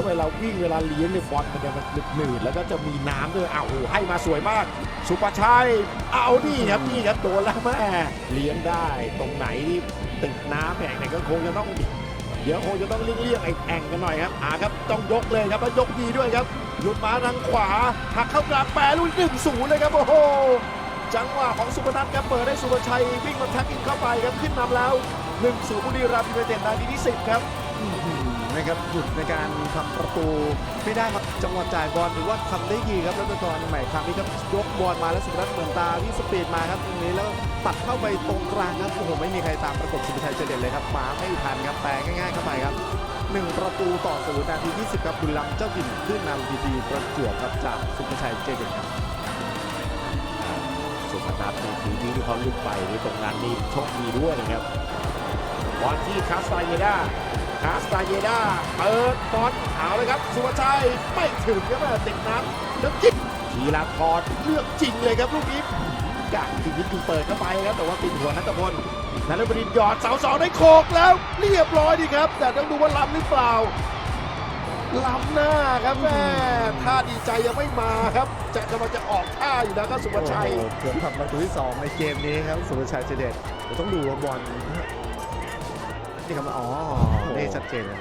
แล้วเวลาวิ่งเวลาเลี้ยงเนี่ยบอลมันจะมันหนืดแล้วก็จะมีน้ำด้วยอ้าวโอ้ให้มาสวยมาก สุภาชัยเอานี่ครับนี่ครับโดนแล้วแม่เลี้ยงได้ตรงไหนที่ติดน้ำแห่งไหนก็คงจะต้องเดี๋ยวคงจะต้องเลี่ยงๆไอ้แองกันหน่อยครับอ่าครับต้องยกเลยครับแล้วยกดีด้วยครับหลุดมาทางขวาหักเข้ากลางแปรลุยหนึ่งศูนย์เลยครับโอ้โหจังหวะของสุพนัทครับเปิดให้สุภชัยวิ่งมาแท็กอินเข้าไปครับขึ้นนำแล้ว1ศูนย์บุรีรัมย์ยูไนเต็ดนาทีที่10ครับ นะครับหยุดในการทำประตูไม่ได้ครับจังหวะจ่ายบอลถือว่าทำได้ดีครับแล้วตอนใหม่ครั้งนี้ครับยกบอลมาแล้วสุพนัทเหมือนตาวิ่งสปีดมาครับตรงนี้แล้วตัดเข้าไปตรงกลางครับโอ้โหไม่มีใครตามประกบสุภชัยเจเด็ดเลยครับมาไม่ทันครับแปลง่ายๆเข้าไปครับหนึ่งประตูต่อศูนย์นาทีที่10ครับบุรีรัมย์เจ้าถิ่นขึ้นนำดีๆประจวบครับจากสุภชัยเจเด็ดครับ สุพนัทในพื้นที่ที่เขาลุกไปในตรงนั้นนี่โชคดีด้วยนะครับ บอลที่คาสตาเยดาคาสตาเยดาเปิดบอลเอาเลยครับ สุภชัยไม่ถึงครับแม่ติดน้ำแล้วจิบทีละทอนเลือกจริงเลยครับลูกนี้กะทีนิดนึงเปิดเข้าไปครับแต่ว่าติดหัวนัทพลนัทบดินทร์หยอดเสาสองได้โขกแล้ว เรียบร้อยดีครับ แต่ต้องดูว่าล้ำหรือเปล่าล้ำหน้าครับแม่ท่าดีใจยังไม่มาครับ จะกำลังจะออกท่าอยู่นะครับสุภชัยเกือบทำประตูที่สองในเกมนี้ครับสุภชัยเจเด็ดเดี๋ยวต้องดูว่าบอล นี่ครับอ๋อ นี่ชัดเจนเลย